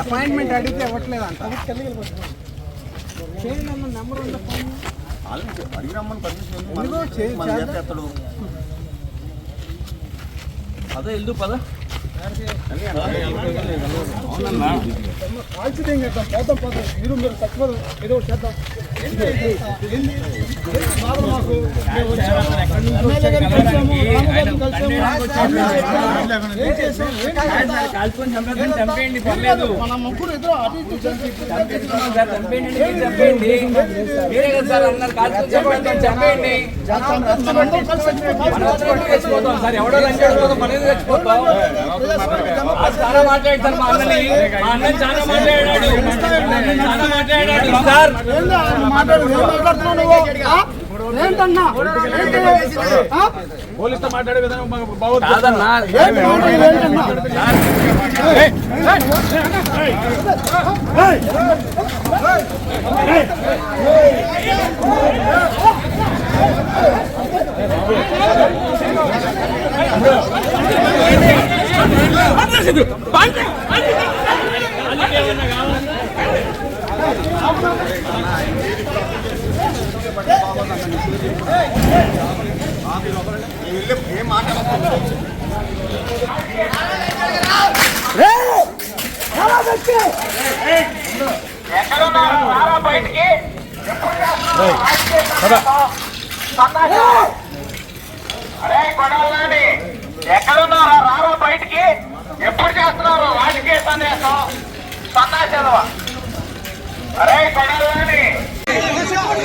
Appointment అడిగితే ఇవ్వట్లేదు అంట చేయండి అన్న నెంబర్ ఉందా ఫోన్ అడిగి రమ్మని పర్మిషన్ ఎందుకో చే- చేద్దాం. ఎత్తడు అదే వెళ్దు పద కాల్చిదేం చేద్దాం పోతాం పోతాం మీరు మీరు చచ్చిపోదాం ఏదో చేద్దాం మాకు? కాల్చుకొని చంపేద్దాం చంపేయండి పర్లేదు మన ముగ్గురు ఇద్దరు సార్ చంపేయండి చంపేయండి మీరే కదా సార్ అన్నారు కాల్చుకొని చంపేయండి చచ్చిపోతాం. సార్ ఎవడో లంచ్ చచ్చిపోతాం మనం చచ్చిపోతాం చాలా మాట్లాడాడు సార్ మా అన్నని మా అన్న చాలా మాట్లాడాడు చాలా మాట్లాడాడు సార్ మాట్లాడుతున్నావు ఏంటన్నా? పోలీసుతో మాట్లాడే విధానం మాకు బాగోదు కాదన్నా ఏంటి అరే కొడాలని ఎక్కడున్నారా రారా బయటికి ఎప్పుడు చేస్తున్నారు రాజకీయ సందేశం సన్నాసేదవా అరే కొడాలని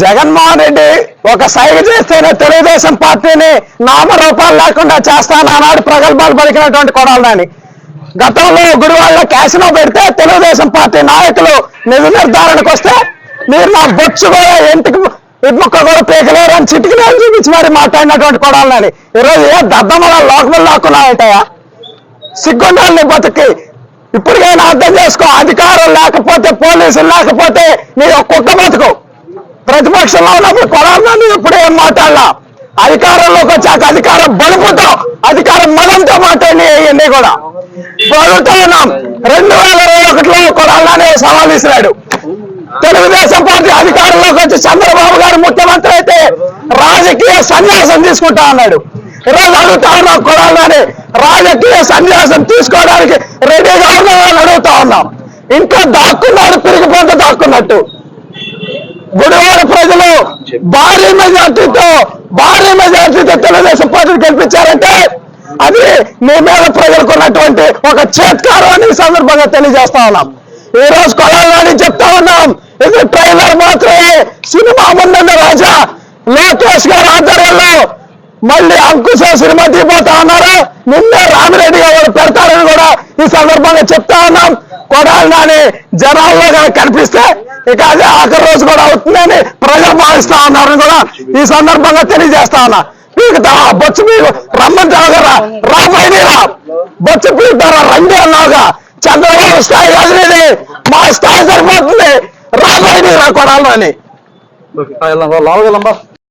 జగన్మోహన్ రెడ్డి ఒక సైగ చేస్తేనే తెలుగుదేశం పార్టీని నామరూపాలు లేకుండా చేస్తానన్నాడు ప్రగల్భాలు పలికినటువంటి కొడాలని గతంలో గుడివాళ్ళ క్యాసినో పెడితే తెలుగుదేశం పార్టీ నాయకులు నిధి నిర్ధారణకు వస్తే మీరు నా బొచ్చు కూడా ఇంటికి ఇటుముక్క కూడా పీకలేరు అని చిటికిలేరు చూపించి మరి మాట్లాడినటువంటి కొడాలని ఈరోజు ఏ దద్దమల లోకములు లాక్కున్నాయంటయా సిగ్గుండాలని బతుకి ఇప్పటికైనా అర్థం చేసుకో అధికారం లేకపోతే పోలీసులు లేకపోతే నీ ఒక్కొక్క బతుకు ప్రతిపక్షంలో ఉన్నప్పుడు కొడాలని ఇప్పుడు ఏం మాట్లాడలా? అధికారంలోకి వచ్చాక అధికారం బలుపుతో అధికారం మదంతో మాట్లాడి ఇవన్నీ కూడా. బలుగుతూ రెండు వేల ఇరవై ఒకటిలో కొడాలనే సవాల్ ఇస్తున్నాడు. తెలుగుదేశం పార్టీ అధికారంలోకి వచ్చి చంద్రబాబు గారు ముఖ్యమంత్రి అయితే రాజకీయ సన్యాసం తీసుకుంటా అన్నాడు. ఈరోజు అడుగుతా ఉన్నాం కొడాలని రాజకీయ సన్యాసం తీసుకోవడానికి రెడీగా ఉన్నామని అడుగుతా ఉన్నాం. ఇంకా దాక్కున్నాడు తిరిగిపోతే దాక్కున్నట్టు. గుడివాడ ప్రజలు భారీ మెజార్టీతో భారీ మెజార్టీతో తెలుగుదేశం పార్టీని గెలిపించారంటే అది మీ మీద ప్రజలకు ఒక చేత్కారం అని సందర్భంగా తెలియజేస్తా ఉన్నాం. ఈ రోజు కొలాలని చెప్తా ఉన్నాం. ఇది ట్రైలర్ మాత్రమే. సినిమా ముందున్న రాజా. లోకేష్ గారి ఆధ్వర్యంలో మళ్ళీ అంకుశ సినిమా తీపోతా ఉన్నారు. నిన్నే రామిరెడ్డి గారు పెడతారని కూడా ఈ సందర్భంగా చెప్తా ఉన్నాం. కొడాలి నాని జనాల్లో కనుక కనిపిస్తే ఇక అదే ఆఖరి రోజు కూడా అవుతుందని ప్రజలు భావిస్తా ఉన్నారని కూడా ఈ సందర్భంగా తెలియజేస్తా ఉన్నా. మీకు బొచ్చు మీకు రమ్మని కదా రాబోయేరా బొచ్చు ధర రండి అన్నావుగా. చంద్రబాబు స్థాయి కాదు మా స్థాయి సరిపోతుంది. రాబోయే రాబోయేరా కొడాలని లోపలికి